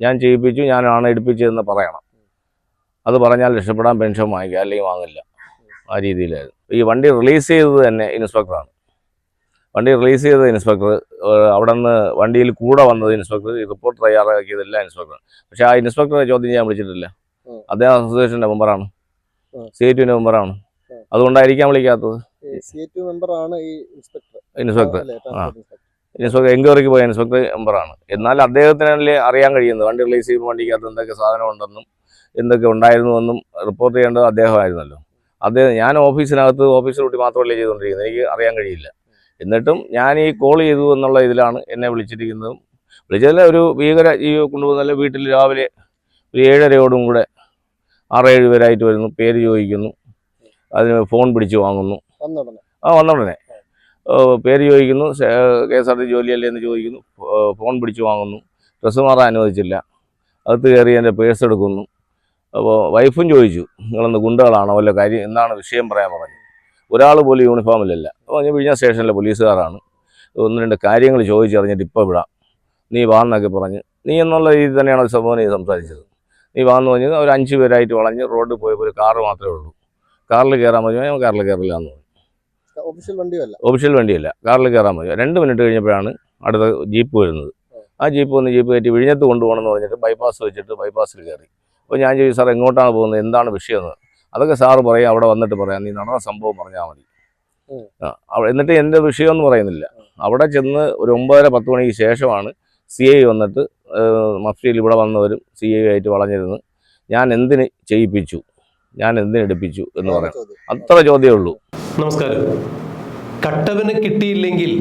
ഞാൻ ചെയ്യിപ്പിച്ചു ഞാനാണ് എടുപ്പിച്ചതെന്ന് പറയണം. അത് പറഞ്ഞാൽ രക്ഷപ്പെടാൻ പെൻഷൻ വാങ്ങിക്കുക അല്ലെങ്കിൽ വാങ്ങില്ല. ആ രീതിയിലായിരുന്നു. ഈ വണ്ടി റിലീസ് ചെയ്തത് തന്നെ ഇൻസ്പെക്ടറാണ്. വണ്ടി റിലീസ് ചെയ്ത ഇൻസ്പെക്ടർ അവിടെ നിന്ന് വണ്ടിയിൽ കൂടെ വന്നത് ഇൻസ്പെക്ടർ ഈ റിപ്പോർട്ട് തയ്യാറാക്കിയതല്ല ഇൻസ്പെക്ടർ പക്ഷേ ആ ഇൻസ്പെക്ടറെ ചോദ്യം ചെയ്യാൻ വിളിച്ചിട്ടില്ല. അദ്ദേഹം അസോസിയേഷന്റെ മെമ്പറാണ്. സി ടുവിന്റെ മെമ്പറാണ്. ഉം. അതുകൊണ്ടായിരിക്കാം വിളിക്കാത്തത്. ഇൻസ്പെക്ടർ. ഇൻസ്പെക്ടർ. ഇൻസ്പെക്ടർ. എൻക്വയറിക്ക് പോയ ഇൻസ്പെക്ടർ മെമ്പറാണ്. എന്നാൽ അദ്ദേഹത്തിനല്ലേ അറിയാൻ കഴിയുന്നത്? വണ്ടി റിലീസ് ചെയ്യുമ്പോൾ വണ്ടിക്കകത്ത് എന്തൊക്കെ സാധനം ഉണ്ടെന്നും എന്തൊക്കെ ഉണ്ടായിരുന്നുവെന്നും റിപ്പോർട്ട് ചെയ്യേണ്ടത് അദ്ദേഹമായിരുന്നല്ലോ. അദ്ദേഹം ഞാൻ ഓഫീസിനകത്ത് ഓഫീസിൽ കൂട്ടി മാത്രമല്ലേ ചെയ്തുകൊണ്ടിരിക്കുന്നത്? എനിക്ക് അറിയാൻ കഴിയില്ല. എന്നിട്ടും ഞാൻ ഈ കോൾ ചെയ്തു എന്നുള്ള ഇതിലാണ് എന്നെ വിളിച്ചിരിക്കുന്നതും. വിളിച്ചതിൽ ഒരു ഭീകര ജീവി കൊണ്ടുപോകുന്നല്ല വീട്ടിൽ രാവിലെ ഒരു ഏഴരയോടും കൂടെ ആറേഴ് പേരായിട്ട് വരുന്നു പേര് ചോദിക്കുന്നു. അതിന് ഫോൺ പിടിച്ച് വാങ്ങുന്നു. ആ വന്ന ഉടനെ. ഓ, പേര് ചോദിക്കുന്നു. കെ എസ് ആർ ടി ജോലിയല്ലേ എന്ന് ചോദിക്കുന്നു. ഫോൺ പിടിച്ച് വാങ്ങുന്നു. ഡ്രസ്സ് മാറാൻ അനുവദിച്ചില്ല. അകത്ത് കയറി എന്റെ പേഴ്സ് എടുക്കുന്നു. അപ്പോൾ വൈഫും ചോദിച്ചു നിങ്ങളൊന്ന് ഗുണ്ടകളാണോ? വല്ല കാര്യം? എന്നാണ് വിഷയം പറയാൻ പറഞ്ഞു ഒരാൾ പോലും യൂണിഫോമിലല്ല അപ്പോൾ ഞാൻ വിഴിഞ്ഞ സ്റ്റേഷനിലെ പോലീസുകാരാണ്. ഒന്ന് രണ്ട് കാര്യങ്ങൾ ചോദിച്ചറിഞ്ഞിട്ട് ഇപ്പോൾ വിടാം. നീ വാന്നൊക്കെ പറഞ്ഞ്. നീ എന്നുള്ള രീതി തന്നെയാണ് സംഭവം നീ സംസാരിച്ചത്. നീ വാന്ന് പറഞ്ഞത് ഒരു അഞ്ച് പേരായിട്ട് വളഞ്ഞ് റോഡിൽ പോയപ്പോൾ ഒരു കാറ് മാത്രമേ ഉള്ളൂ. കാറിൽ കയറാൻ പറഞ്ഞു ഞാൻ കാറിൽ കയറില്ല എന്ന് പറഞ്ഞു. ഒഫീഷ്യൽ വണ്ടിയല്ല. കാറിൽ കയറാൻ മതി. രണ്ട് മിനിറ്റ് കഴിഞ്ഞപ്പോഴാണ് അടുത്ത ജീപ്പ് വരുന്നത്. ആ. ജീപ്പ് വന്ന് ജീപ്പ് കയറ്റി വിഴിഞ്ഞത്ത് കൊണ്ടുപോകണമെന്ന് പറഞ്ഞിട്ട് ബൈപ്പാസ് വെച്ചിട്ട് ബൈപ്പാസിൽ കയറി. അപ്പോൾ ഞാൻ ചോദിച്ചു സാർ എങ്ങോട്ടാണ് പോകുന്നത്? എന്താണ് വിഷയമെന്ന് അതൊക്കെ സാറ് പറയാം അവിടെ വന്നിട്ട് പറയാം നീ നടന്ന സംഭവം പറഞ്ഞാൽ മതി. എന്നിട്ട് എന്റെ വിഷയം എന്ന് പറയുന്നില്ല. അവിടെ ചെന്ന് ഒരു ഒമ്പതര പത്ത് മണിക്ക് ശേഷമാണ് സി ഐ വന്നിട്ട് മഫ്റ്റിയിൽ ഇവിടെ വന്നവരും സി ഐ ആയിട്ട് വളഞ്ഞിരുന്ന് ഞാൻ എന്തിന് ചെയ്യിപ്പിച്ചു? ഞാൻ എന്തിനെടുപ്പിച്ചു എന്ന് പറയാം അത്ര ചോദ്യമേ ഉള്ളൂ നമസ്കാരം. കട്ടവന് കിട്ടിയില്ലെങ്കിൽ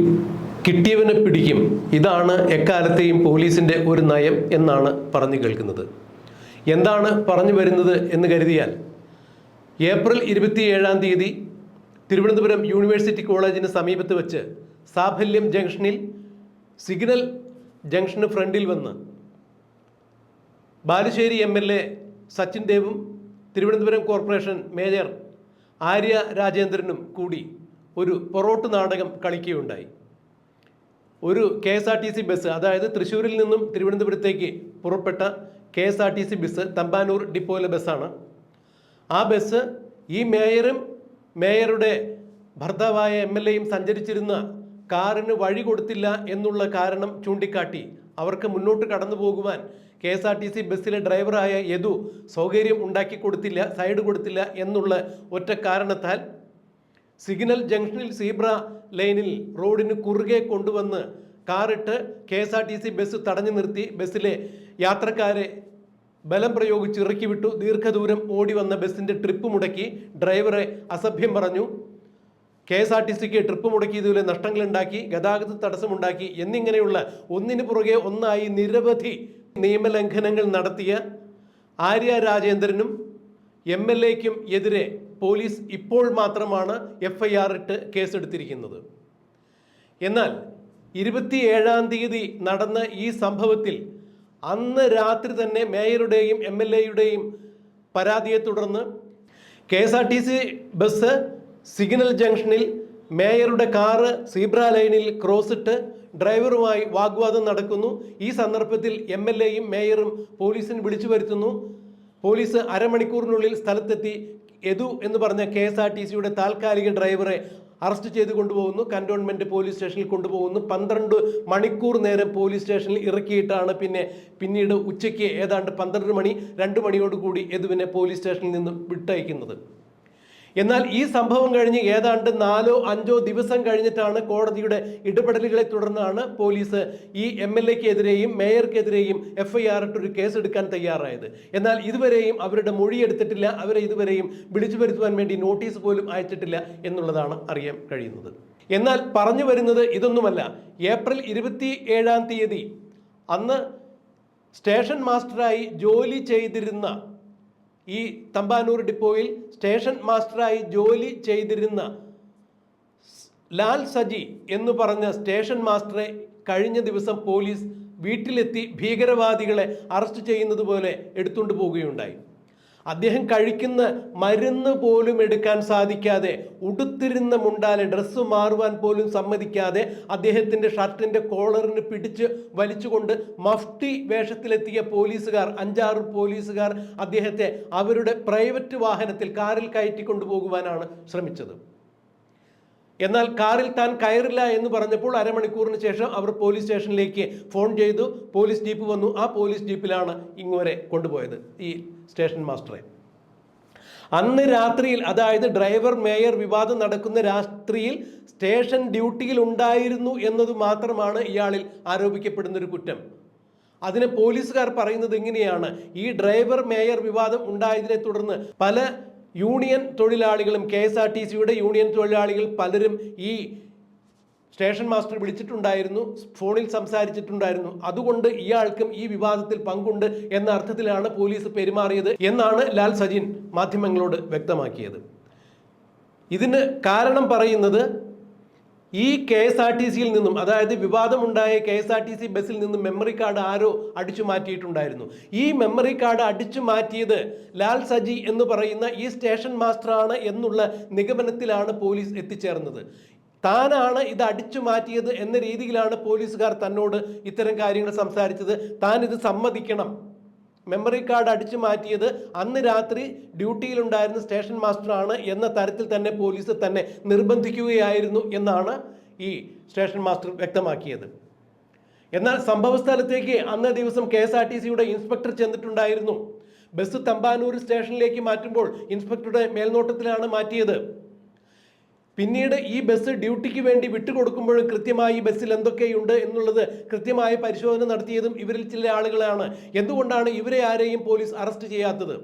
കിട്ടിയവനെ പിടിക്കും. ഇതാണ് എക്കാലത്തെയും പോലീസിന്റെ ഒരു നയം എന്നാണ് പറഞ്ഞു കേൾക്കുന്നത്. എന്താണ് പറഞ്ഞു വരുന്നത് എന്ന് കരുതിയാൽ ഏപ്രിൽ ഇരുപത്തിയേഴാം തീയതി തിരുവനന്തപുരം യൂണിവേഴ്സിറ്റി കോളേജിന് സമീപത്ത് വെച്ച് സാഫല്യം ജംഗ്ഷനിൽ സിഗ്നൽ ജംഗ്ഷന് ഫ്രണ്ടിൽ വന്ന് Balussery M L A Sachin ദേവും Thiruvananthapuram corporation mayor Arya രാജേന്ദ്രനും കൂടി ഒരു പൊറോട്ട് നാടകം കളിക്കുകയുണ്ടായി. ഒരു K S R T C bus അതായത് തൃശ്ശൂരിൽ നിന്നും തിരുവനന്തപുരത്തേക്ക് പുറപ്പെട്ട K S R T C bus Thampanoor ഡിപ്പോയിലെ ബസ്സാണ്. ആ ബസ് ഈ മേയറും മേയറുടെ ഭർത്താവായ എം എൽ എയും സഞ്ചരിച്ചിരുന്ന കാറിന് വഴി കൊടുത്തില്ല എന്നുള്ള കാരണം ചൂണ്ടിക്കാട്ടി അവർക്ക് മുന്നോട്ട് കടന്നു പോകുവാൻ K S R T C ബസ്സിലെ ഡ്രൈവറായ യദു സൗകര്യം ഉണ്ടാക്കി കൊടുത്തില്ല സൈഡ് കൊടുത്തില്ല എന്നുള്ള ഒറ്റ കാരണത്താൽ സിഗ്നൽ ജംഗ്ഷനിൽ സീബ്ര ലൈനിൽ റോഡിന് കുറുകെ കൊണ്ടുവന്ന് കാറിട്ട് K S R T C bus തടഞ്ഞു നിർത്തി. ബസ്സിലെ യാത്രക്കാരെ ബലം പ്രയോഗിച്ച് ഇറക്കി വിട്ടു. ദീർഘദൂരം ഓടി വന്ന ബസ്സിന്റെ ട്രിപ്പ് മുടക്കി. ഡ്രൈവറെ അസഭ്യം പറഞ്ഞു. കെ എസ് ആർ ടി സിക്ക് ട്രിപ്പ് മുടക്കിയതുപോലെ നഷ്ടങ്ങളുണ്ടാക്കി ഗതാഗത തടസ്സമുണ്ടാക്കി എന്നിങ്ങനെയുള്ള ഒന്നിനു പുറകെ ഒന്നായി നിരവധി നിയമലംഘനങ്ങൾ നടത്തിയ ആര്യ രാജേന്ദ്രനും എം എൽ എക്കും എതിരെ പോലീസ് ഇപ്പോൾ മാത്രമാണ് എഫ് ഐ ആർ ഇട്ട് കേസെടുത്തിരിക്കുന്നത്. എന്നാൽ ഇരുപത്തിയേഴാം തീയതി നടന്ന ഈ സംഭവത്തിൽ അന്ന് രാത്രി തന്നെ മേയറുടെയും എം എൽ എയുടെയും പരാതിയെ തുടർന്ന് K S R T C bus signal ജംഗ്ഷനിൽ മേയറുടെ കാറ് സീബ്ര ലൈനിൽ ക്രോസ് ഇട്ട് ഡ്രൈവറുമായി വാഗ്വാദം നടക്കുന്നു. ഈ സന്ദർഭത്തിൽ എം എൽ എയും മേയറും പോലീസിന് വിളിച്ചു വരുത്തുന്നു. പോലീസ് അരമണിക്കൂറിനുള്ളിൽ സ്ഥലത്തെത്തി യദു എന്ന് പറഞ്ഞ കെ എസ് ആർ ടി സിയുടെ താൽക്കാലിക ഡ്രൈവറെ അറസ്റ്റ് ചെയ്ത് കൊണ്ടുപോകുന്നു. കന്റോൺമെന്റ് പോലീസ് സ്റ്റേഷനിൽ കൊണ്ടുപോകുന്നു. പന്ത്രണ്ട് മണിക്കൂർ നേരം പോലീസ് സ്റ്റേഷനിൽ ഇറക്കിയിട്ടാണ് പിന്നെ പിന്നീട് ഉച്ചയ്ക്ക് ഏതാണ്ട് പന്ത്രണ്ട് മണി രണ്ട് മണിയോടുകൂടി യദുവിനെ പോലീസ് സ്റ്റേഷനിൽ നിന്ന് വിട്ടയക്കുന്നത്. എന്നാൽ ഈ സംഭവം കഴിഞ്ഞ് ഏതാണ്ട് നാലോ അഞ്ചോ ദിവസം കഴിഞ്ഞിട്ടാണ് കോടതിയുടെ ഇടപെടലുകളെ തുടർന്നാണ് പോലീസ് ഈ എം എൽ എക്കെതിരെയും മേയർക്കെതിരെയും എഫ് ഐ ആർ കേസ് എടുക്കാൻ തയ്യാറായത്. എന്നാൽ ഇതുവരെയും അവരുടെ മൊഴി എടുത്തിട്ടില്ല അവരെ ഇതുവരെയും വിളിച്ചു വരുത്തുവാൻ വേണ്ടി നോട്ടീസ് പോലും അയച്ചിട്ടില്ല എന്നുള്ളതാണ് അറിയാൻ കഴിയുന്നത്. എന്നാൽ പറഞ്ഞു വരുന്നത് ഇതൊന്നുമല്ല. ഏപ്രിൽ ഇരുപത്തി ഏഴാം തീയതി അന്ന് സ്റ്റേഷൻ മാസ്റ്ററായി ജോലി ചെയ്തിരുന്ന ഈ തമ്പാനൂർ ഡിപ്പോയിൽ സ്റ്റേഷൻ മാസ്റ്ററായി ജോലി ചെയ്തിരുന്ന ലാൽ സജി എന്ന് പറഞ്ഞ സ്റ്റേഷൻ മാസ്റ്ററെ കഴിഞ്ഞ ദിവസം പോലീസ് വീട്ടിലെത്തി ഭീകരവാദികളെ അറസ്റ്റ് ചെയ്യുന്നത് പോലെ എടുത്തുകൊണ്ട് പോവുകയുണ്ടായി. അദ്ദേഹം കഴിക്കുന്ന മരുന്ന് പോലും എടുക്കാൻ സാധിക്കാതെ ഉടുത്തിരുന്ന മുണ്ടാലെ ഡ്രസ്സ് മാറുവാൻ പോലും സമ്മതിക്കാതെ അദ്ദേഹത്തിന്റെ ഷർട്ടിന്റെ കോളറിന് പിടിച്ച് വലിച്ചുകൊണ്ട് മഫ്തി വേഷത്തിലെത്തിയ പോലീസുകാർ അഞ്ചാറ് പോലീസുകാർ അദ്ദേഹത്തെ അവരുടെ പ്രൈവറ്റ് വാഹനത്തിൽ കാറിൽ കയറ്റി കൊണ്ടുപോകുവാനാണ് ശ്രമിച്ചത്. എന്നാൽ കാറിൽ താൻ കയറില്ല എന്ന് പറഞ്ഞപ്പോൾ അരമണിക്കൂറിന് ശേഷം അവർ പോലീസ് സ്റ്റേഷനിലേക്ക് ഫോൺ ചെയ്തു. പോലീസ് ജീപ്പ് വന്നു. ആ പോലീസ് ജീപ്പിലാണ് ഇങ്ങോരെ കൊണ്ടുപോയത് ഈ സ്റ്റേഷൻ മാസ്റ്ററെ. അന്ന് രാത്രിയിൽ അതായത് ഡ്രൈവർ മേയർ വിവാദം നടക്കുന്ന രാത്രിയിൽ സ്റ്റേഷൻ ഡ്യൂട്ടിയിൽ ഉണ്ടായിരുന്നു എന്നത് മാത്രമാണ് ഇയാളിൽ ആരോപിക്കപ്പെടുന്ന ഒരു കുറ്റം. അതിന് പോലീസുകാർ പറയുന്നത് ഇങ്ങനെയാണ്. ഈ ഡ്രൈവർ മേയർ വിവാദം ഉണ്ടായതിനെ തുടർന്ന് പല യൂണിയൻ തൊഴിലാളികളും കെ എസ് ആർ ടി സിയുടെ യൂണിയൻ തൊഴിലാളികൾ പലരും ഈ സ്റ്റേഷൻ മാസ്റ്റർ വിളിച്ചിട്ടുണ്ടായിരുന്നു ഫോണിൽ സംസാരിച്ചിട്ടുണ്ടായിരുന്നു. അതുകൊണ്ട് ഇയാൾക്കും ഈ വിവാദത്തിൽ പങ്കുണ്ട് എന്ന അർത്ഥത്തിലാണ് പോലീസ് പെരുമാറിയത് എന്നാണ് ലാൽ സജിൻ മാധ്യമങ്ങളോട് വ്യക്തമാക്കിയത്. ഇതിന് കാരണം പറയുന്നത് ഈ കെ എസ് ആർ ടി സിയിൽ നിന്നും അതായത് വിവാദമുണ്ടായ K S R T C ബസ്സിൽ നിന്നും മെമ്മറി കാർഡ് ആരോ അടിച്ചു മാറ്റിയിട്ടുണ്ടായിരുന്നു. ഈ മെമ്മറി കാർഡ് അടിച്ചു മാറ്റിയത് ലാൽ സജി എന്ന് പറയുന്ന ഈ സ്റ്റേഷൻ മാസ്റ്ററാണ് എന്നുള്ള നിഗമനത്തിലാണ് പോലീസ് എത്തിച്ചേർന്നത്. താനാണ് ഇത് അടിച്ചു മാറ്റിയത് എന്ന രീതിയിലാണ് പോലീസുകാർ തന്നോട് ഇത്തരം കാര്യങ്ങൾ സംസാരിച്ചത്. താൻ ഇത് സമ്മതിക്കണം. മെമ്മറി കാർഡ് അടിച്ചു മാറ്റിയത് അന്ന് രാത്രി ഡ്യൂട്ടിയിലുണ്ടായിരുന്ന സ്റ്റേഷൻ മാസ്റ്ററാണ് എന്ന തരത്തിൽ തന്നെ പോലീസ് തന്നെ നിർബന്ധിക്കുകയായിരുന്നു എന്നാണ് ഈ സ്റ്റേഷൻ മാസ്റ്റർ വ്യക്തമാക്കിയത്. എന്നാൽ സംഭവസ്ഥലത്തേക്ക് അന്നേ ദിവസം കെ എസ് ആർ ടി സിയുടെ ഇൻസ്പെക്ടർ ചെന്നിട്ടുണ്ടായിരുന്നു. ബസ് തമ്പാനൂർ സ്റ്റേഷനിലേക്ക് മാറ്റുമ്പോൾ ഇൻസ്പെക്ടറുടെ മേൽനോട്ടത്തിലാണ് മാറ്റിയത്. പിന്നീട് ഈ ബസ് ഡ്യൂട്ടിക്ക് വേണ്ടി വിട്ടുകൊടുക്കുമ്പോഴും കൃത്യമായി ബസ്സിൽ എന്തൊക്കെയുണ്ട് എന്നുള്ളത് കൃത്യമായി പരിശോധന നടത്തിയതും ഇവരിൽ ചില ആളുകളാണ്. എന്തുകൊണ്ടാണ് ഇവരെ ആരെയും പോലീസ് അറസ്റ്റ് ചെയ്യാത്തത്?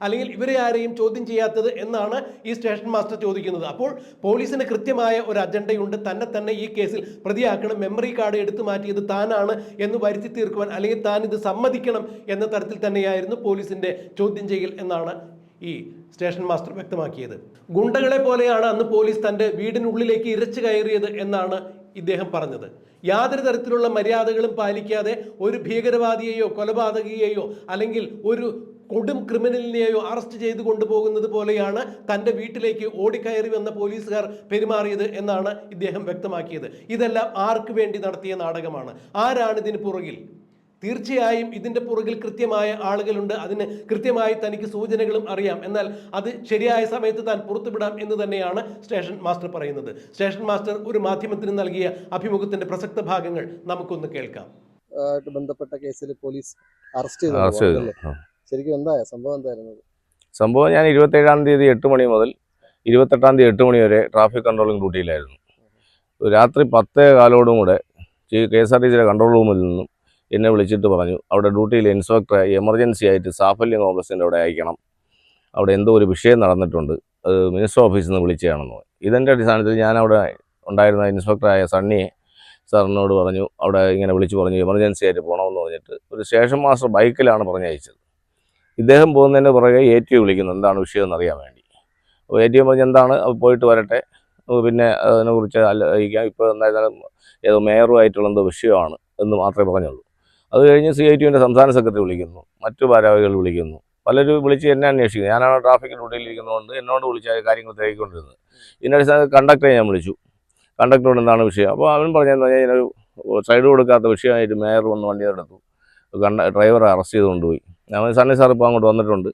അല്ലെങ്കിൽ ഇവരെ ആരെയും ചോദ്യം ചെയ്യാത്തത് എന്നാണ് ഈ സ്റ്റേഷൻ മാസ്റ്റർ ചോദിക്കുന്നത്. അപ്പോൾ പോലീസിന് കൃത്യമായ ഒരു അജണ്ടയുണ്ട്. തന്നെ തന്നെ ഈ കേസിൽ പ്രതിയാക്കണം. മെമ്മറി കാർഡ് എടുത്തു മാറ്റിയത് താനാണ് എന്ന് വരുത്തി തീർക്കുവാൻ അല്ലെങ്കിൽ താൻ ഇത് സമ്മതിക്കണം എന്ന തരത്തിൽ തന്നെയായിരുന്നു പോലീസിന്റെ ചോദ്യം ചെയ്യൽ എന്നാണ് ഈ സ്റ്റേഷൻ മാസ്റ്റർ വ്യക്തമാക്കിയത്. ഗുണ്ടകളെ പോലെയാണ് അന്ന് പോലീസ് തന്റെ വീടിനുള്ളിലേക്ക് ഇരച്ചു കയറിയത് എന്നാണ് ഇദ്ദേഹം പറഞ്ഞത്. യാതൊരു തരത്തിലുള്ള മര്യാദകളും പാലിക്കാതെ ഒരു ഭീകരവാദിയെയോ കൊലപാതകിയെയോ അല്ലെങ്കിൽ ഒരു കൊടും ക്രിമിനലിനെയോ അറസ്റ്റ് ചെയ്ത് കൊണ്ടുപോകുന്നത് പോലെയാണ് തന്റെ വീട്ടിലേക്ക് ഓടിക്കയറി വന്ന പോലീസുകാർ പെരുമാറിയത് എന്നാണ് ഇദ്ദേഹം വ്യക്തമാക്കിയത്. ഇതെല്ലാം ആർക്ക് വേണ്ടി നടത്തിയ നാടകമാണ്. ആരാണ് ഇതിന് പുറകിൽ? തീർച്ചയായും ഇതിന്റെ പുറകിൽ കൃത്യമായ ആളുകളുണ്ട്. അതിന് കൃത്യമായി തനിക്ക് സൂചനകളും അറിയാം. എന്നാൽ അത് ശരിയായ സമയത്ത് താൻ പുറത്തുവിടാം എന്ന് തന്നെയാണ് സ്റ്റേഷൻ മാസ്റ്റർ പറയുന്നത്. സ്റ്റേഷൻ മാസ്റ്റർ ഒരു മാധ്യമത്തിന് നൽകിയ അഭിമുഖത്തിന്റെ പ്രസക്ത ഭാഗങ്ങൾ നമുക്കൊന്ന് കേൾക്കാം. ബന്ധപ്പെട്ട കേസിൽ പോലീസ് അറസ്റ്റ് ചെയ്തു. ശരിക്കും എന്താ സംഭവം എന്തായിരുന്നു? സംഭവം ഞാൻ ഇരുപത്തേഴാം തീയതി എട്ട് മണി മുതൽ ഇരുപത്തെട്ടാം തീയതി എട്ട് മണി വരെ ട്രാഫിക് കൺട്രോളിംഗ് ഡ്യൂട്ടിയിലായിരുന്നു. രാത്രി പത്തേ കാലോടും കൂടെ കെ എസ് ആർ ടി സിയുടെ കൺട്രോൾ റൂമിൽ നിന്നും എന്നെ വിളിച്ചിട്ട് പറഞ്ഞു. അവിടെ ഡ്യൂട്ടിയിൽ ഇൻസ്പെക്ടറെ എമർജൻസി ആയിട്ട് സാഫല്യം കോൺഗ്രസിന്റെ അവിടെ അയക്കണം. അവിടെ എന്തോ ഒരു വിഷയം നടന്നിട്ടുണ്ട്. അത് മിനിസ്റ്റർ ഓഫീസിൽ നിന്ന് വിളിച്ചതാണെന്ന് ഇതിന്റെ അടിസ്ഥാനത്തിൽ ഞാൻ അവിടെ ഉണ്ടായിരുന്ന ഇൻസ്പെക്ടറായ സണ്ണിയെ സാറിനോട് പറഞ്ഞു. അവിടെ ഇങ്ങനെ വിളിച്ച് പറഞ്ഞു എമർജൻസി ആയിട്ട് പോകണമെന്ന് പറഞ്ഞിട്ട് ഒരു സ്റ്റേഷൻ മാസ്റ്റർ ബൈക്കിലാണ് പറഞ്ഞയച്ചത്. ഇദ്ദേഹം പോകുന്നതിന്റെ പുറകെ എ ടി വിളിക്കുന്നു. എന്താണ് വിഷയം എന്നറിയാൻ വേണ്ടി. അപ്പോൾ എ ടി പറഞ്ഞ് എന്താണ്? പോയിട്ട് വരട്ടെ. പിന്നെ അതിനെക്കുറിച്ച് അല്ല ഇപ്പോൾ എന്തായാലും ഏതോ മേയറുമായിട്ടുള്ള എന്തോ വിഷയമാണ് എന്ന് മാത്രമേ പറഞ്ഞുള്ളൂ. അത് കഴിഞ്ഞ് സി ഐ ടിയുവിന്റെ സംസ്ഥാന സെക്രട്ടറി വിളിക്കുന്നു. മറ്റു ഭാരവാഹികൾ വിളിക്കുന്നു. പലരും വിളിച്ച് എന്നെ അന്വേഷിക്കുന്നു. ഞാനാണ് ട്രാഫിക് ഡ്യൂട്ടിയിൽ ഇരിക്കുന്നതുകൊണ്ട് എന്നോട് വിളിച്ച കാര്യങ്ങൾ തിരക്കിക്കൊണ്ടിരുന്നത്. ഇതിന്റെ അടിസ്ഥാനത്തിൽ കണ്ടക്ടറെ ഞാൻ വിളിച്ചു. കണ്ടക്ടറോട് എന്താണ് വിഷയം? അപ്പോൾ അവൻ പറഞ്ഞതെന്ന് പറഞ്ഞാൽ ഇതിനൊരു സൈഡ് കൊടുക്കാത്ത വിഷയമായിട്ട് മേയർ വന്ന് വണ്ടി എടുത്തു. കണ്ട ഡ്രൈവറെ അറസ്റ്റ് ചെയ്ത് കൊണ്ടുപോയി ഞാൻ സണ്ണി സാർ ഇപ്പോൾ അങ്ങോട്ട് വന്നിട്ടുണ്ട്.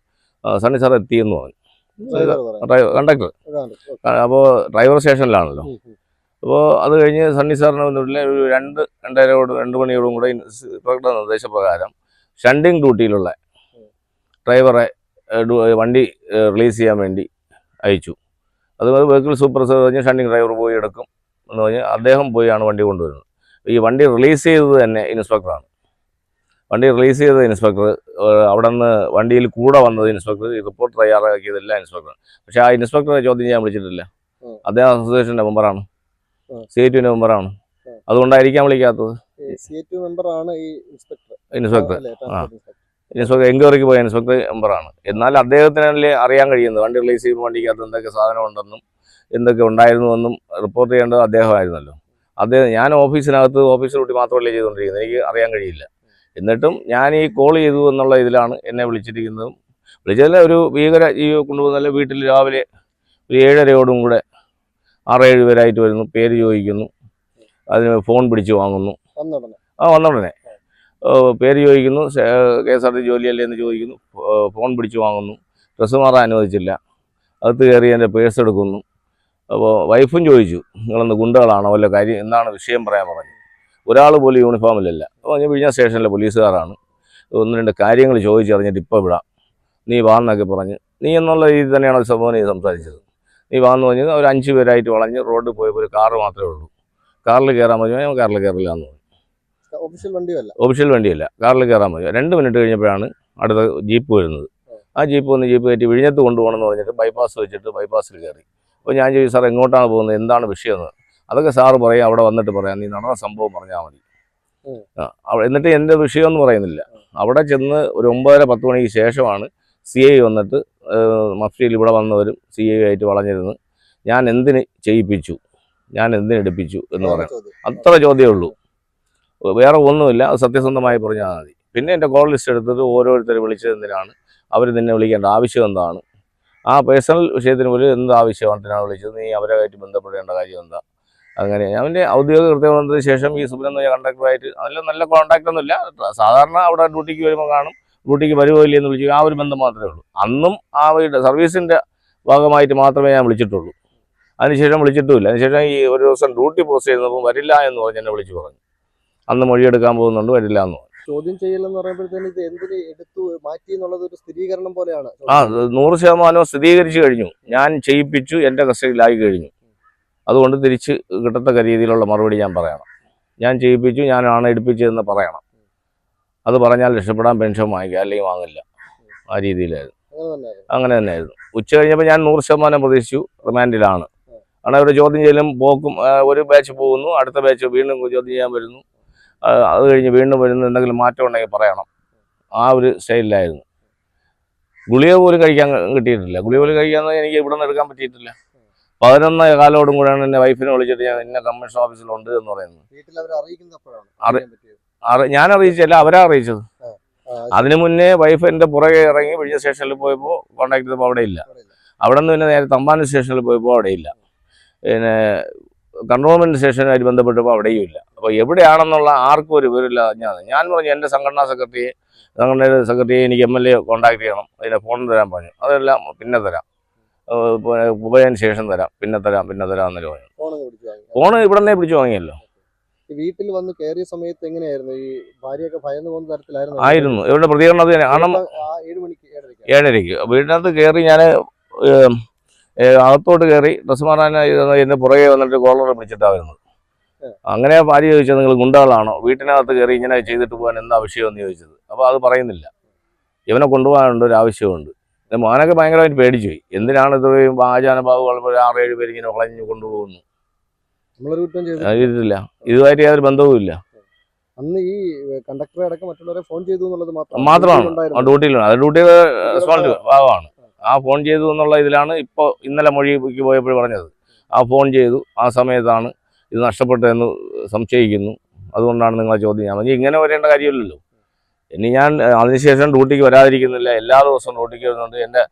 സണ്ണി സാർ എത്തിയെന്ന് പറഞ്ഞു. Driver conductor. അപ്പോൾ ഡ്രൈവർ സ്റ്റേഷനിലാണല്ലോ. അപ്പോൾ അത് കഴിഞ്ഞ് സണ്ണി സാറിന് വന്നിട്ടില്ല ഒരു രണ്ട് രണ്ടരയോട് രണ്ട് മണിയോടും കൂടെ ഇൻസ്പെക്ടറുടെ നിർദ്ദേശപ്രകാരം ഷണ്ടിങ് ഡ്യൂട്ടിയിലുള്ള ഡ്രൈവറെ വണ്ടി റിലീസ് ചെയ്യാൻ വേണ്ടി അയച്ചു. അതുപോലെ വെഹിക്കിൾ സൂപ്പർവൈസർ പറഞ്ഞ് ഷണ്ടിങ് ഡ്രൈവർ പോയി എടുക്കും എന്ന് പറഞ്ഞ് അദ്ദേഹം പോയാണ് വണ്ടി കൊണ്ടുവരുന്നത്. ഈ വണ്ടി റിലീസ് ചെയ്തത് തന്നെ ഇൻസ്പെക്ടറാണ്. വണ്ടി റിലീസ് ചെയ്ത ഇൻസ്പെക്ടർ അവിടെ നിന്ന് വണ്ടിയിൽ കൂടെ വന്നത് ഇൻസ്പെക്ടർ ഈ റിപ്പോർട്ട് തയ്യാറാക്കിയതെല്ലാം ഇൻസ്പെക്ടർ പക്ഷേ ആ ഇൻസ്പെക്ടറെ ചോദ്യം ചെയ്യാൻ വിളിച്ചിട്ടില്ല. അദ്ദേഹം അസോസിയേഷന്റെ മെമ്പറാണ്. സി മെമ്പർ ആണ്. അതുകൊണ്ടായിരിക്കാം വിളിക്കാത്തത് ഇൻസ്പെക്ടർ ഇൻസ്പെക്ടർ എൻക്വയറിക്ക് പോയ ഇൻസ്പെക്ടർ മെമ്പറാണ് എന്നാൽ അദ്ദേഹത്തിനല്ലേ അറിയാൻ കഴിയുന്നത്? വണ്ടി റിലീസ് ചെയ്യുമ്പോൾ വണ്ടിക്കകത്ത് എന്തൊക്കെ സാധനം ഉണ്ടെന്നും എന്തൊക്കെ ഉണ്ടായിരുന്നുവെന്നും റിപ്പോർട്ട് ചെയ്യേണ്ടത് അദ്ദേഹമായിരുന്നല്ലോ. അദ്ദേഹം ഞാൻ ഓഫീസിനകത്ത് ഓഫീസ് ഡ്യൂട്ടി മാത്രമല്ലേ ചെയ്തുകൊണ്ടിരിക്കുന്നത്? എനിക്ക് അറിയാൻ കഴിയില്ല. എന്നിട്ടും ഞാൻ ഈ കോൾ ചെയ്തു എന്നുള്ള ഇതിലാണ് എന്നെ വിളിച്ചിരിക്കുന്നതും. വിളിച്ചതിൽ ഒരു ഭീകര ജീവി കൊണ്ടുപോകുന്നല്ല വീട്ടിൽ രാവിലെ ഒരു ഏഴരയോടും കൂടെ ആറേഴ് പേരായിട്ട് വരുന്നു പേര് ചോദിക്കുന്നു അതിന് ഫോൺ പിടിച്ച് വാങ്ങുന്നു. ആ വന്ന ഉടനെ പേര് ചോദിക്കുന്നു കെ എസ് ആർ ടി ജോലിയല്ലേ എന്ന് ചോദിക്കുന്നു ഫോൺ പിടിച്ച് വാങ്ങുന്നു. ഡ്രസ്സ് മാറാൻ അനുവദിച്ചില്ല. അകത്ത് കയറി എന്റെ പേഴ്സ് എടുക്കുന്നു. അപ്പോൾ വൈഫും ചോദിച്ചു നിങ്ങളെന്ന് ഗുണ്ടകളാണോ? വല്ല കാര്യം എന്നാണ് വിഷയം പറയാൻ പറഞ്ഞു ഒരാൾ പോലും യൂണിഫോമിലല്ല. അപ്പോൾ ഞാൻ വിഴിഞ്ഞ സ്റ്റേഷനിലെ പോലീസുകാരാണ്. ഒന്ന് രണ്ട് കാര്യങ്ങൾ ചോദിച്ചറിഞ്ഞിട്ട് ഇപ്പോൾ വിടാം. നീ വാന്നൊക്കെ പറഞ്ഞ് നീ എന്നുള്ള രീതിയിൽ തന്നെയാണ് സംഭവം നീ സംസാരിച്ചത്. നീ വാന്ന് പറഞ്ഞത് ഒരു അഞ്ച് പേരായിട്ട് വളഞ്ഞ് റോഡിൽ പോയപ്പോൾ ഒരു കാറ് മാത്രമേ ഉള്ളൂ. കാറിൽ കയറാൻ പറഞ്ഞു ഞാൻ കാറിൽ കയറില്ല എന്ന് പറഞ്ഞു ഒഫീഷ്യൽ വണ്ടിയല്ല ഒഫീഷ്യൽ വണ്ടിയല്ല കാറിൽ കയറാൻ മതി. രണ്ട് മിനിറ്റ് കഴിഞ്ഞപ്പോഴാണ് അടുത്ത ജീപ്പ് വരുന്നത്. ആ ജീപ്പ് വന്ന് ജീപ്പ് കയറ്റി വിഴിഞ്ഞത്ത് കൊണ്ടുപോകണമെന്ന് പറഞ്ഞിട്ട് ബൈപ്പാസ് വെച്ചിട്ട് ബൈപ്പാസിൽ കയറി. അപ്പോൾ ഞാൻ ചോദിച്ചു സാർ എങ്ങോട്ടാണ് പോകുന്നത്? എന്താണ് വിഷയമെന്ന്? അതൊക്കെ സാറ് പറയാം അവിടെ വന്നിട്ട് പറയാം. നീ നടന്ന സംഭവം പറഞ്ഞാൽ മതി. എന്നിട്ട് എന്റെ വിഷയമൊന്നും പറയുന്നില്ല. അവിടെ ചെന്ന് ഒരു ഒമ്പതര പത്ത് മണിക്ക് ശേഷമാണ് സി ഐ വന്നിട്ട് മഫ്റ്റിയിൽ ഇവിടെ വന്നവരും സി ഐ ആയിട്ട് വളഞ്ഞിരുന്നു ഞാൻ എന്തിന് ചെയ്യിപ്പിച്ചു? ഞാൻ എന്തിന് എടുപ്പിച്ചു എന്ന് പറയാം അത്ര ചോദ്യമേ ഉള്ളൂ വേറെ ഒന്നുമില്ല അത് സത്യസന്ധമായി പറഞ്ഞാൽ മതി. പിന്നെ എന്റെ കോൾ ലിസ്റ്റ് എടുത്തിട്ട് ഓരോരുത്തർ വിളിച്ചത് എന്തിനാണ്? അവർ നിന്നെ വിളിക്കേണ്ട ആവശ്യം എന്താണ്? ആ പേഴ്സണൽ വിഷയത്തിന് പോലും എന്ത് ആവശ്യമായിട്ടാണ് വിളിച്ചത്? നീ അവരുമായിട്ട് ബന്ധപ്പെടേണ്ട കാര്യം എന്താ? അങ്ങനെ അവന്റെ ഔദ്യോഗിക കൃത്യം വന്നതിന് ശേഷം ഈ സുബ്രഹ്മണ്യ കണ്ടക്ടറായിട്ട് നല്ല നല്ല കോണ്ടാക്റ്റ് ഒന്നുമില്ല. സാധാരണ അവിടെ ഡ്യൂട്ടിക്ക് വരുമ്പോൾ കാണും. ഡ്യൂട്ടിക്ക് വരുമോ ഇല്ലേ എന്ന് വിളിച്ചു ആ ഒരു ബന്ധം മാത്രമേ ഉള്ളൂ. അന്നും ആ സർവീസിന്റെ ഭാഗമായിട്ട് മാത്രമേ ഞാൻ വിളിച്ചിട്ടുള്ളൂ. അതിനുശേഷം വിളിച്ചിട്ടുമില്ല. അതിനുശേഷം ഈ ഒരു ദിവസം ഡ്യൂട്ടി പോസ്റ്റ് ചെയ്യുന്നപ്പോൾ വരില്ല എന്ന് പറഞ്ഞ് എന്നെ വിളിച്ചു പറഞ്ഞു. അന്ന് മൊഴിയെടുക്കാൻ പോകുന്നുണ്ട് വരില്ല എന്ന് പറഞ്ഞു. ചോദ്യം ചെയ്യലെന്ന് പറയുമ്പോഴത്തേന് ഇത് എന്തിന് എടുത്തു മാറ്റി എന്നുള്ളത് ഒരു സ്ഥിരീകരണം പോലെയാണ്. ആ നൂറ് ശതമാനവും സ്ഥിരീകരിച്ചു കഴിഞ്ഞു. ഞാൻ ചെയ്യിപ്പിച്ചു എന്റെ കസ്റ്റഡിയിലായി കഴിഞ്ഞു. അതുകൊണ്ട് തിരിച്ച് കിട്ടത്തക്ക രീതിയിലുള്ള മറുപടി ഞാൻ പറയണം. ഞാൻ ചെയ്യിപ്പിച്ചു ഞാനാണ് എടുപ്പിച്ചതെന്ന് പറയണം. അത് പറഞ്ഞാൽ രക്ഷപ്പെടാൻ പെൻഷൻ വാങ്ങിക്കുക അല്ലെങ്കിൽ വാങ്ങില്ല. ആ രീതിയിലായിരുന്നു. അങ്ങനെ തന്നെ അങ്ങനെ തന്നെയായിരുന്നു. ഉച്ച കഴിഞ്ഞപ്പോൾ ഞാൻ നൂറ് ശതമാനം പ്രതീക്ഷിച്ചു റിമാൻഡിലാണ്. കാരണം അവരുടെ ചോദ്യം ചെയ്യലും പോക്കും ഒരു ബാച്ച് പോകുന്നു അടുത്ത ബാച്ച് വീണ്ടും ചോദ്യം ചെയ്യാൻ വരുന്നു. അത് കഴിഞ്ഞ് വീണ്ടും വരുന്നു എന്തെങ്കിലും മാറ്റം ഉണ്ടെങ്കിൽ പറയണം. ആ ഒരു സ്റ്റൈലിലായിരുന്നു. ഗുളിക പോലും കഴിക്കാൻ കിട്ടിയിട്ടില്ല. ഗുളിക പോലും കഴിക്കാൻ എനിക്ക് ഇവിടെ നിന്ന് എടുക്കാൻ പറ്റിയിട്ടില്ല. പതിനൊന്ന് കാലോടും കൂടെയാണ് എന്റെ വൈഫിനെ വിളിച്ചിട്ട് ഞാൻ ഇന്ന കമ്മീഷൻ ഓഫീസിലുണ്ട് എന്ന് പറയുന്നത്. ഞാൻ അറിയിച്ചല്ല അവരാ അറിയിച്ചത് അതിനു മുന്നേ വൈഫ് എന്റെ പുറകെ ഇറങ്ങി വിഴിഞ്ഞ സ്റ്റേഷനിൽ പോയപ്പോൾ കോണ്ടാക്ട് ചെയ്തപ്പോൾ അവിടെ ഇല്ല അവിടെ നിന്ന് പിന്നെ നേരെ തമ്പാനൂർ സ്റ്റേഷനിൽ പോയപ്പോൾ അവിടെ ഇല്ല പിന്നെ കൺട്രോൾമെന്റ് സ്റ്റേഷനുമായിട്ട് ബന്ധപ്പെട്ടപ്പോൾ അവിടെയും ഇല്ല അപ്പോൾ എവിടെയാണെന്നുള്ള ആർക്കും ഒരു വിവരമില്ല ഞാൻ ഞാൻ പറഞ്ഞു എന്റെ സംഘടനാ സെക്രട്ടറിയെ സംഘടനയുടെ സെക്രട്ടറിയെ എനിക്ക് എം എൽ എ കോൺടാക്ട് ചെയ്യണം അതിന്റെ ഫോൺ തരാൻ പറഞ്ഞു അതെല്ലാം പിന്നെ തരാം പോ- ശേഷം തരാം പിന്നെ തരാം പിന്നെ തരാം എന്നൊരു പറഞ്ഞു ഫോൺ ഇവിടെ നിന്നേ പിടിച്ചു വാങ്ങിയല്ലോ വീട്ടിൽ വന്ന് കയറിയ സമയത്ത് എങ്ങനെയായിരുന്നു? ഈ ഭാര്യയൊക്കെ ഭയന്ന് പോകുന്ന തരത്തിലായിരുന്നു ആയിരുന്നു. ഇവരുടെ പ്രതികരണം അത് കാരണം ആ ഏഴ് മണിക്ക് ഏഴരയ്ക്ക്. വീടിനകത്ത് കയറി ഞാൻ അകത്തോട്ട് കയറി ഡ്രസ് മാറാൻ എന്റെ പുറകെ വന്നിട്ട് കോളർ പിടിച്ചിട്ടാണ് വരുന്നത് അങ്ങനെ ഭാര്യ ചോദിച്ചത് നിങ്ങൾ ഗുണ്ടകളാണോ? വീട്ടിനകത്ത് കയറി ഇങ്ങനെ ചെയ്തിട്ട് പോകാൻ എന്താ ആവശ്യമെന്ന് ചോദിച്ചത്. അപ്പോൾ അത് പറയുന്നില്ല. ഇവനെ കൊണ്ടുപോകാനുണ്ട് ഒരു ആവശ്യമുണ്ട് മോനൊക്കെ ഭയങ്കരമായിട്ട് പേടിച്ചു പോയി എന്തിനാണ് ഇത്രയും ആചാനഭാവുകൾ ഒരു ആറേഴ് പേര് ഇങ്ങനെ വളഞ്ഞ് കൊണ്ടുപോകുന്നു നമ്മളൊരു കുറ്റം ചെയ്തു അത് ചെയ്തിട്ടില്ല ഇതുമായിട്ട് യാതൊരു ബന്ധവും ഇല്ല. അന്ന് ഈ കണ്ടക്ടറെ അടക്കം മറ്റുള്ളവരെ ഫോൺ ചെയ്തു എന്നുള്ളത് മാത്രം. മാത്രമാണ്. ഡ്യൂട്ടിയിലാണ് അത് ഡ്യൂട്ടിയുടെ റെസ്പോൺസ് ഭാഗമാണ്. ആ ഫോൺ ചെയ്തു എന്നുള്ള ഇതിലാണ് ഇപ്പോൾ ഇന്നലെ മൊഴിക്ക് പോയപ്പോൾ പറഞ്ഞത്. ആ ഫോൺ ചെയ്തു. ആ സമയത്താണ് ഇത് നഷ്ടപ്പെട്ടതെന്ന് സംശയിക്കുന്നു. അതുകൊണ്ടാണ് നിങ്ങളെ ചോദ്യം ഞാൻ പറഞ്ഞു ഇങ്ങനെ വരേണ്ട കാര്യമില്ലല്ലോ. ഇനി ഞാൻ അതിനുശേഷം ഡ്യൂട്ടിക്ക് വരാതിരിക്കുന്നില്ല. എല്ലാ ദിവസവും ഡ്യൂട്ടിക്ക് വരുന്നുണ്ട്. എന്റെ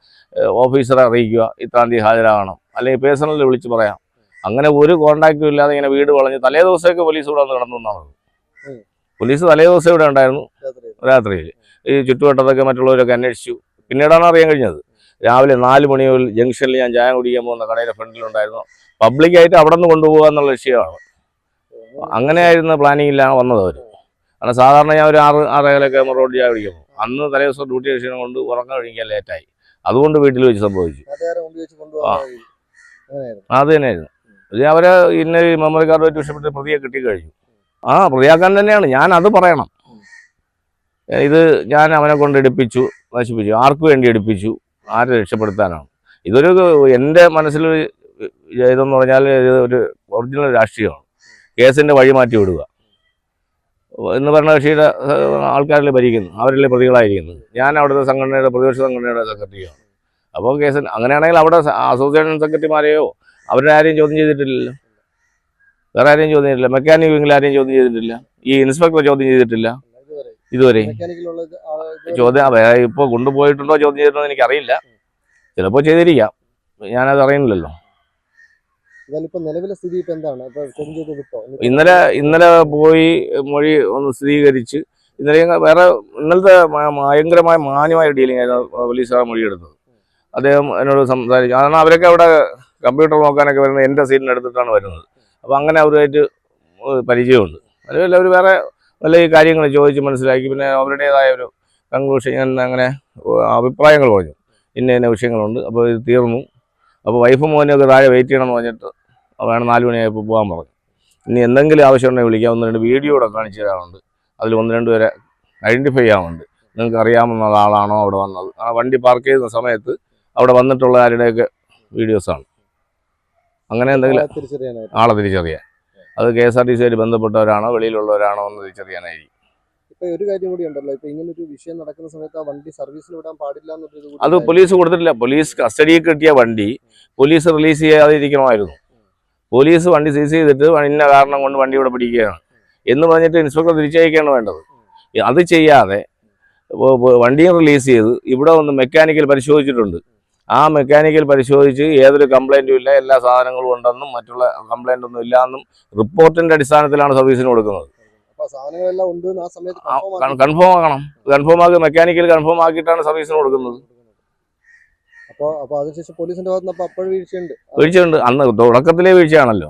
ഓഫീസറെ അറിയിക്കുക. ഇത്രാം തീയതി ഹാജരാകണം. അല്ലെങ്കിൽ പേഴ്സണലിൽ വിളിച്ച് പറയാം. അങ്ങനെ ഒരു കോണ്ടാക്റ്റും ഇല്ലാതെ ഇങ്ങനെ വീട് വളഞ്ഞ് തലേ ദിവസമൊക്കെ പോലീസ് ഇവിടെ വന്ന് കിടന്നു എന്നാണ്. ഉം. പോലീസ് തലേ ദിവസം ഇവിടെ ഉണ്ടായിരുന്നു. രാത്രി. രാത്രിയിൽ. ഈ ചുറ്റുവട്ടത്തൊക്കെ മറ്റുള്ളവരൊക്കെ അന്വേഷിച്ചു. പിന്നീടാണ് അറിയാൻ കഴിഞ്ഞത്. രാവിലെ നാല് മണി ജംഗ്ഷനിൽ ഞാൻ ചായ കുടിക്കാൻ പോകുന്ന കടയുടെ ഫ്രണ്ടിലുണ്ടായിരുന്നു പബ്ലിക്കായിട്ട് അവിടെ നിന്ന് കൊണ്ടുപോകുക എന്നുള്ള ലക്ഷ്യമാണ്. അങ്ങനെയായിരുന്ന പ്ലാനിങ്ങിലാണ് വന്നത് അവർ കാരണം സാധാരണ ഞാൻ ഒരു ആറ് ആറേകാലൊക്കെ ആകുമ്പോൾ റോഡ് ചായ കുടിക്കാൻ പോകും. അന്ന് തലേ ദിവസം ഡ്യൂട്ടി ക്ഷീണം കൊണ്ട് ഉറങ്ങാൻ കഴിക്കാൻ ലേറ്റായി അതുകൊണ്ട് വീട്ടിൽ വെച്ച് സംഭവിച്ചു. അത് തന്നെയായിരുന്നു. ഇത് അവരെ ഇന്ന മെമ്മറി കാർഡ് വെച്ച് ഇഷ്ടപ്പെട്ട് പ്രതിയെ കിട്ടി കഴിഞ്ഞു. ആ പ്രതിയാക്കാൻ തന്നെയാണ്. ഞാൻ അത് പറയണം. ഇത് ഞാൻ അവനെ കൊണ്ട് എടുപ്പിച്ചു നശിപ്പിച്ചു. ആർക്ക് വേണ്ടി എടുപ്പിച്ചു? ആരെ രക്ഷപ്പെടുത്താനാണ്? ഇതൊരു എന്റെ മനസ്സിൽ ഇതെന്ന് പറഞ്ഞാൽ ഒരു ഒറിജിനൽ രാഷ്ട്രീയമാണ്. കേസിന്റെ വഴി മാറ്റി വിടുക. എന്ന് ഭരണകക്ഷിയുടെ ആൾക്കാരല്ലേ ഭരിക്കുന്നു. അവരല്ലേ പ്രതികളായിരിക്കുന്നത് ഞാൻ അവിടുത്തെ സംഘടനയുടെ പ്രതിപക്ഷ സംഘടനയുടെ സെക്രട്ടറിയാണ്. അപ്പോൾ കേസ് അങ്ങനെയാണെങ്കിൽ അവിടെ അസോസിയേഷൻ സെക്രട്ടറിമാരെയോ അവരുടെ ആരെയും ചോദ്യം ചെയ്തിട്ടില്ലല്ലോ. വേറെ ആരെയും ചോദ്യം ചെയ്തിട്ടില്ല. മെക്കാനിക് വിങ്ങിൽ ആരെയും ചോദ്യം ചെയ്തിട്ടില്ല. ഈ ഇൻസ്പെക്ടർ ചോദ്യം ചെയ്തിട്ടില്ല. ഇതുവരെ. ചോദ്യം ഇപ്പോൾ കൊണ്ടുപോയിട്ടുണ്ടോ ചോദ്യം ചെയ്തിട്ടുണ്ടോ എനിക്കറിയില്ല. ചിലപ്പോൾ ചെയ്തിരിക്കാം. ഞാനത് അറിയുന്നില്ലല്ലോ. ഇന്നലെ ഇന്നലെ പോയി മൊഴി ഒന്ന് സ്ഥിരീകരിച്ച് ഇന്നലെ വേറെ ഇന്നലത്തെ ഭയങ്കരമായ മാന്യമായ ഡീലിംഗ് ആയിരുന്നു പോലീസുകാർ മൊഴിയെടുത്തത് അദ്ദേഹം എന്നോട് സംസാരിക്കും. കാരണം അവരൊക്കെ അവിടെ കമ്പ്യൂട്ടർ നോക്കാനൊക്കെ വരുന്നത് എന്റെ സീറ്റിന് എടുത്തിട്ടാണ് വരുന്നത്. അപ്പോൾ അങ്ങനെ അവരുമായിട്ട് പരിചയമുണ്ട്. അതുപോലെ അവർ വേറെ നല്ല ഈ കാര്യങ്ങൾ ചോദിച്ച് മനസ്സിലാക്കി. പിന്നെ അവരുടേതായ ഒരു കൺക്ലൂഷൻ ഞാൻ അങ്ങനെ അഭിപ്രായങ്ങൾ പറഞ്ഞു. ഇന്ന ഇന്ന വിഷയങ്ങളുണ്ട്. അപ്പോൾ ഇത് തീർന്നു. അപ്പോൾ വൈഫും മോനൊക്കെ താഴെ വെയിറ്റ് ചെയ്യണമെന്ന് പറഞ്ഞിട്ട് വേണം നാല് മണിയായപ്പോൾ പോകാൻ പറഞ്ഞു. ഇനി എന്തെങ്കിലും ആവശ്യമുണ്ടെങ്കിൽ വിളിക്കാം. ഒന്ന് രണ്ട് വീഡിയോ കൂടെ കാണിച്ചു തരാറുണ്ട് അതിൽ ഒന്ന് രണ്ട് പേരെ ഐഡന്റിഫൈ ആവുന്നുണ്ട് നിങ്ങൾക്ക് അറിയാവുന്ന ആളാണോ അവിടെ വന്നത്? ആ വണ്ടി പാർക്ക് ചെയ്യുന്ന സമയത്ത് അവിടെ വന്നിട്ടുള്ള ആരുടെയൊക്കെ വീഡിയോസാണ്. അങ്ങനെ എന്തെങ്കിലും ആളെ തിരിച്ചറിയാൻ. അത് K S R T C ആയിട്ട് ബന്ധപ്പെട്ടവരാണോ വെളിയിലുള്ളവരാണോ എന്ന് തിരിച്ചറിയാനായിരിക്കും. ഇപ്പൊ ഒരു കാര്യം കൂടി ഉണ്ടല്ലോ ഇപ്പൊ ഇങ്ങനെ ഒരു വിഷയം നടക്കുന്ന സമയത്ത് ആ വണ്ടി സർവീസിൽ വിടാൻ പാടില്ല എന്നൊരു അത് പോലീസ് കൊടുത്തിട്ടില്ല. പോലീസ് കസ്റ്റഡിയിൽ കിട്ടിയ വണ്ടി പോലീസ് റിലീസ് ചെയ്യാതിരിക്കണമായിരുന്നു. പോലീസ് വണ്ടി സീസ് ചെയ്തിട്ട് ഇന്ന കാരണം കൊണ്ട് വണ്ടി ഇവിടെ പിടിക്കുകയാണ്. എന്ന് പറഞ്ഞിട്ട് ഇൻസ്പെക്ടർ തിരിച്ചയക്കുകയാണ് വേണ്ടത്. അത് ചെയ്യാതെ വണ്ടിയും റിലീസ് ചെയ്ത് ഇവിടെ ഒന്ന് മെക്കാനിക്കൽ പരിശോധിച്ചിട്ടുണ്ട്. ആ മെക്കാനിക്കൽ പരിശോധിച്ച് ഏതൊരു കംപ്ലൈന്റും ഇല്ല എല്ലാ സാധനങ്ങളും ഉണ്ടെന്നും മറ്റുള്ള കംപ്ലൈന്റ് ഒന്നും ഇല്ലാന്നും റിപ്പോർട്ടിന്റെ അടിസ്ഥാനത്തിലാണ് സർവീസിന് കൊടുക്കുന്നത്. കൺഫേം ആക്കണം. കൺഫേം ആക്കി മെക്കാനിക്കൽ കൺഫേം ആക്കിയിട്ടാണ് സർവീസിന് കൊടുക്കുന്നത്. പോലീസിന്റെ വീഴ്ചയുണ്ട്. വീഴ്ചയുണ്ട്. അന്ന് തുടക്കത്തിലെ വീഴ്ചയാണല്ലോ.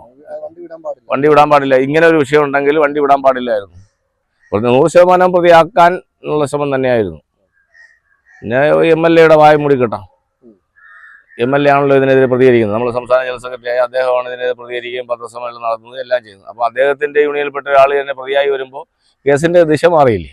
വണ്ടി വിടാൻ പാടില്ല. ഇങ്ങനെ ഒരു വിഷയം ഉണ്ടെങ്കിൽ വണ്ടി വിടാൻ പാടില്ലായിരുന്നു. നൂറ് ശതമാനം പ്രതിയാക്കാൻ ഉള്ള ശ്രമം തന്നെയായിരുന്നു. പിന്നെ എം എൽ എയുടെ വായ മൂടിക്കെട്ടാം. എം എൽ എ ആണല്ലോ ഇതിനെതിരെ പ്രതികരിക്കുന്നത്. നമ്മൾ സംസ്ഥാന ജനറൽ സെക്രട്ടറിയായ അദ്ദേഹമാണ് ഇതിനെതിരെ പ്രതികരിക്കുകയും പത്രസമ്മേളനം നടത്തുന്നതും എല്ലാം ചെയ്യുന്നത്. അപ്പോൾ അദ്ദേഹത്തിന്റെ യൂണിയനിൽപ്പെട്ട ഒരാൾ തന്നെ പ്രതിയായി വരുമ്പോൾ കേസിന്റെ ദിശ മാറിയില്ലേ?